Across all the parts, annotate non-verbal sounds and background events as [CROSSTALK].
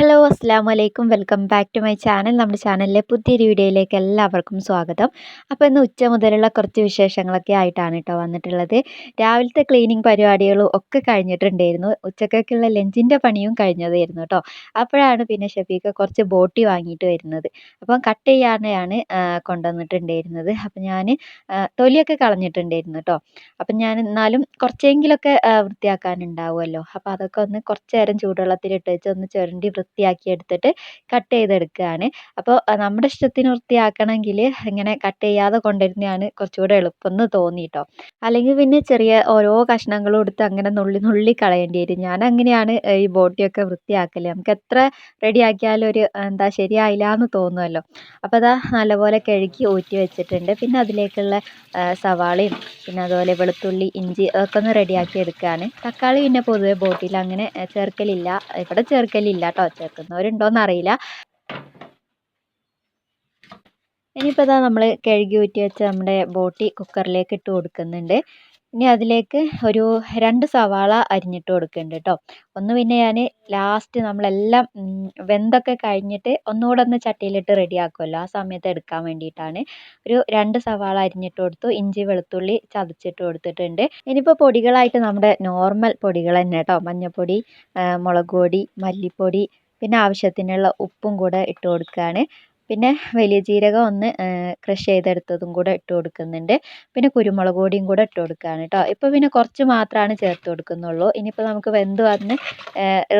Hello അസ്സാം വലൈക്കും welcome back to my channel നമ്മുടെ ചാനലിലെ പുതിയൊരു വീഡിയോയിലേക്ക് എല്ലാവർക്കും സ്വാഗതം. അപ്പോൾ ഇന്ന് ഉച്ച മുതലുള്ള കുറച്ച് വിശേഷങ്ങളൊക്കെ ആയിട്ടാണ് കേട്ടോ വന്നിട്ടുള്ളത്. രാവിലത്തെ ക്ലീനിങ് പരിപാടികളും ഒക്കെ കഴിഞ്ഞിട്ടുണ്ടായിരുന്നു. ഉച്ചക്കൊക്കെയുള്ള ലഞ്ചിന്റെ പണിയും കഴിഞ്ഞതായിരുന്നു കേട്ടോ. അപ്പോഴാണ് പിന്നെ ഷഫീഖ കുറച്ച് ബോട്ടി വാങ്ങിയിട്ട് വരുന്നത്. അപ്പം കട്ട് ചെയ്യാനാണ് കൊണ്ടുവന്നിട്ടുണ്ടായിരുന്നത്. അപ്പം ഞാൻ തൊലിയൊക്കെ കളഞ്ഞിട്ടുണ്ടായിരുന്നു കേട്ടോ. അപ്പം ഞാൻ എന്നാലും കുറച്ചെങ്കിലൊക്കെ വൃത്തിയാക്കാനുണ്ടാവുമല്ലോ. അപ്പോൾ അതൊക്കെ ഒന്ന് കുറച്ച് നേരം ചൂടുവെള്ളത്തിലിട്ട് വെച്ച് ഒന്ന് ചുരണ്ടി വൃത്തിയാക്കി എടുത്തിട്ട് കട്ട് ചെയ്തെടുക്കുകയാണ്. അപ്പോൾ നമ്മുടെ ഇഷ്ടത്തിന് വൃത്തിയാക്കണമെങ്കിൽ ഇങ്ങനെ കട്ട് ചെയ്യാതെ കൊണ്ടുവരുന്നതാണ് കുറച്ചുകൂടെ എളുപ്പം എന്ന് തോന്നി കേട്ടോ അല്ലെങ്കിൽ പിന്നെ ചെറിയ ഓരോ കഷ്ണങ്ങളും എടുത്ത് അങ്ങനെ നുള്ളി നുള്ളി കളയേണ്ടി വരും. ഞാൻ അങ്ങനെയാണ് ഈ ബോട്ടിയൊക്കെ വൃത്തിയാക്കൽ നമുക്ക് എത്ര റെഡിയാക്കിയാലും ഒരു എന്താ ശരിയായില്ല എന്ന് തോന്നുമല്ലോ അപ്പോൾ അതാ നല്ലപോലെ കഴുകി ഊറ്റി വെച്ചിട്ടുണ്ട്. പിന്നെ അതിലേക്കുള്ള സവാളയും പിന്നെ അതുപോലെ വെളുത്തുള്ളി ഇഞ്ചി അതൊക്കെ ഒന്ന് റെഡിയാക്കി എടുക്കുകയാണ്. തക്കാളി പിന്നെ പൊതുവെ ബോട്ടിൽ അങ്ങനെ ചേർക്കലില്ല. ഇവിടെ ചേർക്കലില്ല കേട്ടോ. ചേർക്കുന്നവരുണ്ടോയെന്ന് അറിയില്ല ഇനിയിപ്പോൾ ഇതാ നമ്മൾ കഴുകി ഊറ്റി വെച്ച നമ്മുടെ ബോട്ടി കുക്കറിലേക്ക് ഇട്ട് കൊടുക്കുന്നുണ്ട്. ഇനി അതിലേക്ക് ഒരു രണ്ട് സവാള അരിഞ്ഞിട്ട് കൊടുക്കുന്നുണ്ട് കേട്ടോ. ഒന്ന് പിന്നെ ഞാൻ ലാസ്റ്റ് നമ്മളെല്ലാം വെന്തൊക്കെ കഴിഞ്ഞിട്ട് ഒന്നുകൂടെ ഒന്ന് ചട്ടിയിലിട്ട് റെഡിയാക്കുമല്ലോ ആ സമയത്ത് എടുക്കാൻ വേണ്ടിയിട്ടാണ്. ഒരു രണ്ട് സവാള അരിഞ്ഞിട്ട് കൊടുത്തു. ഇഞ്ചി വെളുത്തുള്ളി ചതച്ചിട്ട് കൊടുത്തിട്ടുണ്ട്. ഇനിയിപ്പോൾ പൊടികളായിട്ട് നമ്മുടെ നോർമൽ പൊടികൾ തന്നെ കേട്ടോ മഞ്ഞൾപ്പൊടി മുളക് പൊടി മല്ലിപ്പൊടി പിന്നെ ആവശ്യത്തിനുള്ള ഉപ്പും കൂടെ ഇട്ട് കൊടുക്കുകയാണ് പിന്നെ വലിയ ജീരകം ഒന്ന് ക്രഷ് ചെയ്തെടുത്തതും കൂടെ ഇട്ട് കൊടുക്കുന്നുണ്ട്. പിന്നെ കുരുമുളക് പൊടിയും കൂടെ ഇട്ട് കൊടുക്കുകയാണ് കേട്ടോ ഇപ്പോൾ പിന്നെ കുറച്ച് മാത്രമാണ് ചേർത്ത് കൊടുക്കുന്നുള്ളൂ. ഇനിയിപ്പോൾ നമുക്ക് വെന്ത് വന്ന്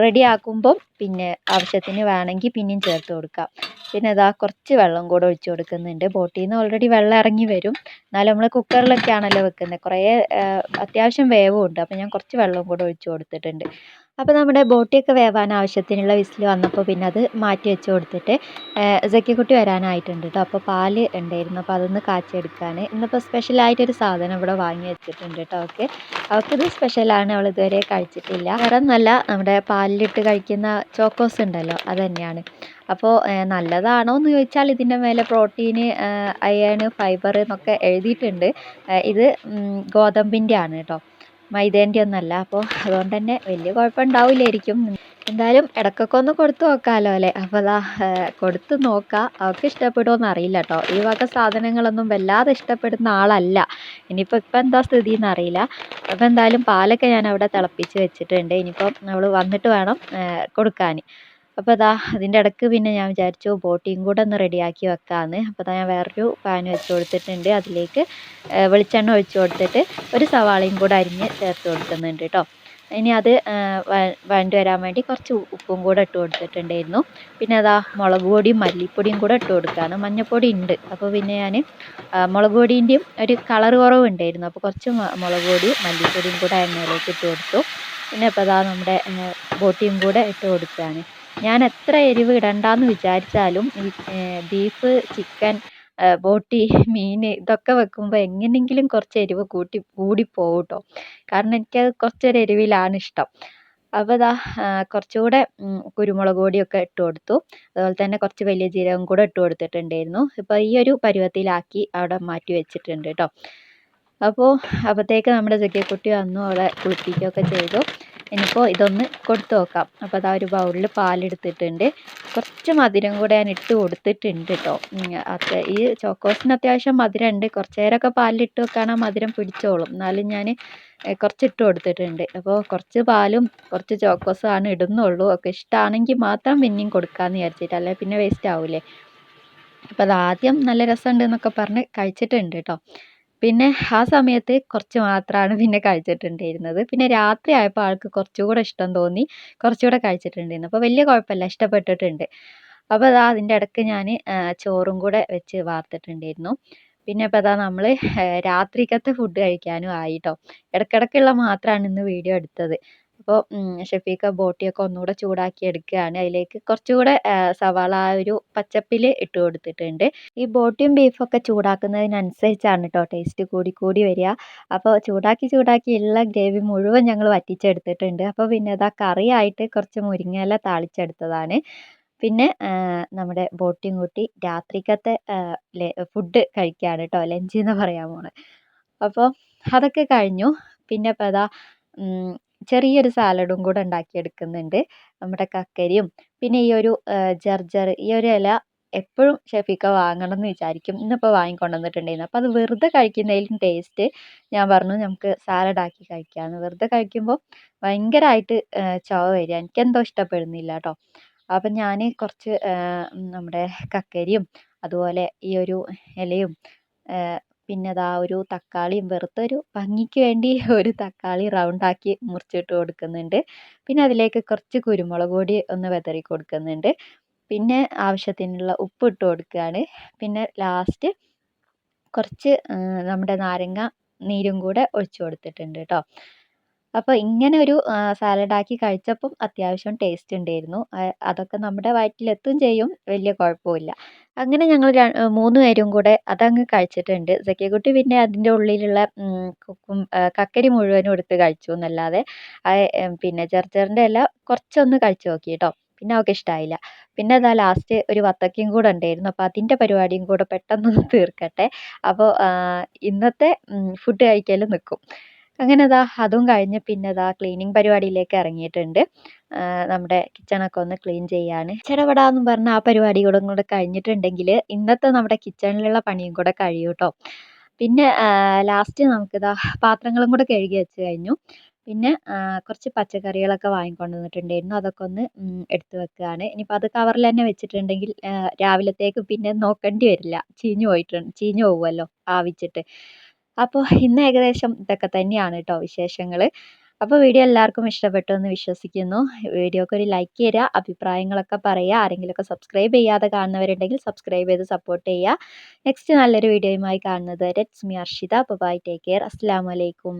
റെഡി ആക്കുമ്പം പിന്നെ ആവശ്യത്തിന് വേണമെങ്കിൽ പിന്നെയും ചേർത്ത് കൊടുക്കാം. പിന്നെ ഇതാ കുറച്ച് വെള്ളം കൂടെ ഒഴിച്ച് കൊടുക്കുന്നുണ്ട്. ബോട്ടിൽ നിന്ന് ഓൾറെഡി വെള്ളം ഇറങ്ങി വരും. എന്നാലും നമ്മൾ കുക്കറിലൊക്കെ ആണല്ലോ വെക്കുന്നത് കുറേ അത്യാവശ്യം വേവും ഉണ്ട് അപ്പോൾ ഞാൻ കുറച്ച് വെള്ളം കൂടെ ഒഴിച്ച് കൊടുത്തിട്ടുണ്ട്. അപ്പോൾ നമ്മുടെ ബോട്ടിയൊക്കെ വേവാൻ ആവശ്യത്തിനുള്ള വിസിൽ വന്നപ്പോൾ പിന്നെ അത് മാറ്റി വെച്ച് കൊടുത്തിട്ട് സക്കിക്കുട്ടി വരാനായിട്ടുണ്ട് കേട്ടോ അപ്പോൾ പാൽ ഉണ്ടായിരുന്നു. അപ്പോൾ അതൊന്ന് കാച്ചെടുക്കാൻ ഇന്നിപ്പോൾ സ്പെഷ്യലായിട്ടൊരു സാധനം ഇവിടെ വാങ്ങി വെച്ചിട്ടുണ്ട് കേട്ടോ അവൾക്ക്. അവൾക്കിത് സ്പെഷ്യലാണ് അവൾ ഇതുവരെ കഴിച്ചിട്ടില്ല. വേറെ ഒന്നല്ല നമ്മുടെ പാലിലിട്ട് കഴിക്കുന്ന ചോക്കോസ് ഉണ്ടല്ലോ അത് തന്നെയാണ് അപ്പോൾ നല്ലതാണോ എന്ന് ചോദിച്ചാൽ ഇതിന്റെ മേലെ പ്രോട്ടീന് അയൺ ഫൈബർ എന്നൊക്കെ എഴുതിയിട്ടുണ്ട്. ഇത് ഗോതമ്പിന്റെ ആണ് കേട്ടോ മൈദേന്റെ ഒന്നല്ല അപ്പോൾ അതുകൊണ്ട് തന്നെ വലിയ കുഴപ്പം ഉണ്ടാവില്ലായിരിക്കും എന്തായാലും ഇടയ്ക്കൊക്കെ ഒന്ന് കൊടുത്തു നോക്കാമല്ലോ അല്ലേ? അപ്പോൾ അതാ കൊടുത്ത് നോക്കാം. അവൾക്ക് ഇഷ്ടപ്പെടുമോയെന്ന് അറിയില്ല കേട്ടോ ഈ വക സാധനങ്ങളൊന്നും വല്ലാതെ ഇഷ്ടപ്പെടുന്ന ആളല്ല. ഇനിയിപ്പോൾ ഇപ്പം എന്താ സ്ഥിതി എന്നറിയില്ല അപ്പോൾ എന്തായാലും പാലൊക്കെ ഞാൻ അവിടെ തിളപ്പിച്ച് വെച്ചിട്ടുണ്ട്. ഇനിയിപ്പം അവൾ വന്നിട്ട് വേണം കൊടുക്കാൻ അപ്പോൾ ഇതാ അതിന്റെ ഇടയ്ക്ക് പിന്നെ ഞാൻ വിചാരിച്ചു ബോട്ടിയും കൂടെ ഒന്ന് റെഡിയാക്കി വെക്കാമെന്ന് അപ്പോൾ ഇതാ ഞാൻ വേറൊരു പാൻ വെച്ച് കൊടുത്തിട്ടുണ്ട്. അതിലേക്ക് വെളിച്ചെണ്ണ ഒഴിച്ച് കൊടുത്തിട്ട് ഒരു സവാളയും കൂടെ അരിഞ്ഞ് ചേർത്ത് കൊടുക്കുന്നുണ്ട് കേട്ടോ ഇനി അത് വഴണ്ട് വരാൻ വേണ്ടി കുറച്ച് ഉപ്പും കൂടെ ഇട്ട് കൊടുത്തിട്ടുണ്ടായിരുന്നു. പിന്നെ അതാ മുളക് പൊടിയും മല്ലിപ്പൊടിയും കൂടെ ഇട്ട് കൊടുക്കുകയാണ് മഞ്ഞൾപ്പൊടി ഉണ്ട് അപ്പോൾ പിന്നെ ഞാൻ മുളക് പൊടീന്റെയും ഒരു കളർ കുറവുണ്ടായിരുന്നു. അപ്പോൾ കുറച്ച് മുളക് പൊടിയും മല്ലിപ്പൊടിയും കൂടെ എണ്ണയിലേക്ക് ഇട്ട് കൊടുത്തു. പിന്നെ അപ്പോൾ അതാ നമ്മുടെ ബോട്ടിയും കൂടെ ഇട്ട് കൊടുക്കുകയാണ് ഞാൻ എത്ര എരിവ് ഇടണ്ടെന്ന് വിചാരിച്ചാലും ഈ ബീഫ് ചിക്കൻ ബോട്ടി മീൻ ഇതൊക്കെ വെക്കുമ്പോൾ എങ്ങനെയെങ്കിലും കുറച്ച് എരിവ് കൂട്ടി കൂടിപ്പോവും കേട്ടോ കാരണം എനിക്കത് കുറച്ചൊരു എരിവിലാണ് ഇഷ്ടം. അപ്പോൾ ഇതാ കുറച്ചുകൂടെ കുരുമുളക് പൊടിയൊക്കെ ഇട്ട് കൊടുത്തു. അതുപോലെ തന്നെ കുറച്ച് വലിയ ജീരകം കൂടെ ഇട്ട് കൊടുത്തിട്ടുണ്ടായിരുന്നു. ഇപ്പോൾ ഈ ഒരു പരുവത്തിലാക്കി അവിടെ മാറ്റി വെച്ചിട്ടുണ്ട് കേട്ടോ. അപ്പോൾ അപ്പോഴത്തേക്ക് നമ്മുടെ ജഗ്ഗിക്കുട്ടി വന്നു അവിടെ കുളിപ്പിക്കുകയൊക്കെ ചെയ്തു. ഇനിയിപ്പോൾ ഇതൊന്ന് കൊടുത്തു നോക്കാം. അപ്പോൾ അതാ ഒരു ബൗളിൽ പാലെടുത്തിട്ടുണ്ട്. കുറച്ച് മധുരം കൂടെ ഞാൻ ഇട്ട് കൊടുത്തിട്ടുണ്ട് കേട്ടോ അത് ഈ ചോക്കോസിന് അത്യാവശ്യം മധുരം ഉണ്ട് കുറച്ച് നേരമൊക്കെ പാലിലിട്ട് വെക്കുകയാണെങ്കിൽ മധുരം പിടിച്ചോളും. എന്നാലും ഞാൻ കുറച്ച് ഇട്ട് കൊടുത്തിട്ടുണ്ട്. അപ്പോൾ കുറച്ച് പാലും കുറച്ച് ചോക്കോസും ആണ് ഇടുന്നുള്ളൂ. ഒക്കെ ഇഷ്ടമാണെങ്കിൽ മാത്രം പിന്നെയും കൊടുക്കാമെന്ന് വിചാരിച്ചിട്ട്. അല്ലെ പിന്നെ വേസ്റ്റ് ആവില്ലേ അപ്പോൾ അത് ആദ്യം നല്ല രസമുണ്ട് എന്നൊക്കെ പറഞ്ഞ് കഴിച്ചിട്ടുണ്ട് കേട്ടോ പിന്നെ ആ സമയത്ത് കുറച്ച് മാത്രമാണ് പിന്നെ കഴിച്ചിട്ടുണ്ടായിരുന്നത്. പിന്നെ രാത്രി ആയപ്പോൾ ആൾക്ക് കുറച്ചുകൂടെ ഇഷ്ടം തോന്നി. കുറച്ചുകൂടെ കഴിച്ചിട്ടുണ്ടായിരുന്നു. അപ്പോൾ വലിയ കുഴപ്പമില്ല. ഇഷ്ടപ്പെട്ടിട്ടുണ്ട്. അപ്പോൾ അതാ അതിന്റെ ഇടയ്ക്ക് ഞാൻ ചോറും കൂടെ വെച്ച് വാർത്തിട്ടുണ്ടായിരുന്നു. പിന്നെ അപ്പോൾ അതാ നമ്മൾ രാത്രിക്കത്തെ ഫുഡ് കഴിക്കാനും ആയി കേട്ടോ ഇടയ്ക്കിടയ്ക്കുള്ള മാത്രമാണ് ഇന്ന് വീഡിയോ എടുത്തത്. അപ്പോൾ ഷഫീഖ ബോട്ടിയൊക്കെ ഒന്നുകൂടെ ചൂടാക്കി എടുക്കുകയാണ്. അതിലേക്ക് കുറച്ചുകൂടെ സവാള ആ ഒരു പച്ചപ്പിൽ ഇട്ട് കൊടുത്തിട്ടുണ്ട്. ഈ ബോട്ടിയും ബീഫൊക്കെ ചൂടാക്കുന്നതിനനുസരിച്ചാണ് കേട്ടോ ടേസ്റ്റ് കൂടി കൂടി വരിക. അപ്പോൾ ചൂടാക്കി ചൂടാക്കി ഉള്ള ഗ്രേവി മുഴുവൻ ഞങ്ങൾ വറ്റിച്ചെടുത്തിട്ടുണ്ട്. അപ്പോൾ പിന്നെ അതാ കറിയായിട്ട് കുറച്ച് മുരിങ്ങയില താളിച്ചെടുത്തതാണ്. പിന്നെ നമ്മുടെ ബോട്ടിയും കൂട്ടി രാത്രിക്കത്തെ ഫുഡ് കഴിക്കുകയാണ് കേട്ടോ ലഞ്ച് എന്ന് പറയാൻ പോണത് അപ്പോൾ അതൊക്കെ കഴിഞ്ഞു. പിന്നെ ഇപ്പോൾ അതാ ചെറിയൊരു സാലഡും കൂടെ ഉണ്ടാക്കിയെടുക്കുന്നുണ്ട്. നമ്മുടെ കക്കരിയും. പിന്നെ ഈ ഒരു ജർജർ ഈ ഒരു ഇല എപ്പോഴും ഷെഫീക്ക വാങ്ങണം എന്ന് വിചാരിക്കും. ഇന്നിപ്പോൾ വാങ്ങിക്കൊണ്ടുവന്നിട്ടുണ്ടായിരുന്നു. അപ്പോൾ അത് വെറുതെ കഴിക്കുന്നതിലും ടേസ്റ്റ് ഞാൻ പറഞ്ഞു നമുക്ക് സാലഡ് ആക്കി കഴിക്കാമെന്ന് വെറുതെ കഴിക്കുമ്പോൾ ഭയങ്കരമായിട്ട് ചോവ വരിക. എനിക്കെന്തോ ഇഷ്ടപ്പെടുന്നില്ല കേട്ടോ അപ്പം ഞാൻ കുറച്ച് നമ്മുടെ കക്കരിയും അതുപോലെ ഈ ഒരു ഇലയും പിന്നെ ദാ ഒരു തക്കാളിയും വെറുതെ ഒരു ഭംഗിക്ക് വേണ്ടി [LAUGHS] ഒരു തക്കാളി റൗണ്ട് ആക്കി മുറിച്ചിട്ട് കൊടുക്കുന്നുണ്ട്. പിന്നെ അതിലേക്ക് കുറച്ച് കുരുമുളക് പൊടി ഒന്ന് വിതറി കൊടുക്കുന്നുണ്ട്. പിന്നെ ആവശ്യത്തിനുള്ള ഉപ്പ് ഇട്ട് കൊടുക്കുകയാണ്. പിന്നെ ലാസ്റ്റ് കുറച്ച് നമ്മുടെ നാരങ്ങ നീരും കൂടെ ഒഴിച്ച് കൊടുത്തിട്ടുണ്ട് കേട്ടോ അപ്പോൾ ഇങ്ങനെ ഒരു സാലഡാക്കി കഴിച്ചപ്പം അത്യാവശ്യം ടേസ്റ്റ് ഉണ്ടായിരുന്നു അതൊക്കെ നമ്മുടെ വയറ്റിലെത്തും ചെയ്യും. വലിയ കുഴപ്പമില്ല അങ്ങനെ ഞങ്ങൾ മൂന്ന് പേരും കൂടെ അതങ്ങ് കഴിച്ചിട്ടുണ്ട്. സെക്കിക്കുട്ടി പിന്നെ അതിന്റെ ഉള്ളിലുള്ള കക്കരി മുഴുവനും എടുത്ത് കഴിച്ചു എന്നല്ലാതെ പിന്നെ ചെറുചെറിന്റെ ഇല കുറച്ചൊന്ന് കഴിച്ചു നോക്കി കേട്ടോ പിന്നെ അവൾക്ക് ഇഷ്ടമായില്ല പിന്നെ അതാ ലാസ്റ്റ് ഒരു വത്തക്കയും കൂടെ ഉണ്ടായിരുന്നു. അപ്പോൾ അതിന്റെ പരിപാടിയും കൂടെ പെട്ടെന്ന് തീർക്കട്ടെ. അപ്പോൾ ഇന്നത്തെ ഫുഡ് കഴിക്കൽ നിൽക്കും അങ്ങനെ അതാ അതും കഴിഞ്ഞ് പിന്നെ അതാ ക്ലീനിങ് പരിപാടിയിലേക്ക് ഇറങ്ങിയിട്ടുണ്ട്. നമ്മുടെ കിച്ചണൊക്കെ ഒന്ന് ക്ലീൻ ചെയ്യാണ്. ചെടപടാന്നും പറഞ്ഞ ആ പരിപാടികളും കൂടെ കഴിഞ്ഞിട്ടുണ്ടെങ്കിൽ ഇന്നത്തെ നമ്മുടെ കിച്ചണിലുള്ള പണിയും കൂടെ കഴിയും കേട്ടോ പിന്നെ ലാസ്റ്റ് നമുക്കിതാ പാത്രങ്ങളും കൂടെ കഴുകി വെച്ച് കഴിഞ്ഞു. പിന്നെ കുറച്ച് പച്ചക്കറികളൊക്കെ വാങ്ങിക്കൊണ്ട് വന്നിട്ടുണ്ടായിരുന്നു അതൊക്കെ ഒന്ന് എടുത്തു വെക്കുകയാണ് ഇനിയിപ്പോൾ അത് കവറിൽ തന്നെ വെച്ചിട്ടുണ്ടെങ്കിൽ രാവിലത്തേക്ക് പിന്നെ നോക്കേണ്ടി വരില്ല. ചീഞ്ഞു പോയിട്ടുണ്ട് ചീഞ്ഞു പോകുമല്ലോ ആവിച്ചിട്ട്. അപ്പോൾ ഇന്ന് ഏകദേശം ഇതൊക്കെ തന്നെയാണ് കേട്ടോ വിശേഷങ്ങൾ അപ്പോൾ വീഡിയോ എല്ലാവർക്കും ഇഷ്ടപ്പെട്ടു എന്ന് വിശ്വസിക്കുന്നു. വീഡിയോക്ക് ഒരു ലൈക്ക് തരിക അഭിപ്രായങ്ങളൊക്കെ പറയുക ആരെങ്കിലുമൊക്കെ സബ്സ്ക്രൈബ് ചെയ്യാതെ കാണുന്നവരുണ്ടെങ്കിൽ സബ്സ്ക്രൈബ് ചെയ്ത് സപ്പോർട്ട് ചെയ്യുക നെക്സ്റ്റ് നല്ലൊരു വീഡിയോയുമായി കാണുന്നത് വരെ me Arshitha bye take care അസ്സാം വലൈക്കും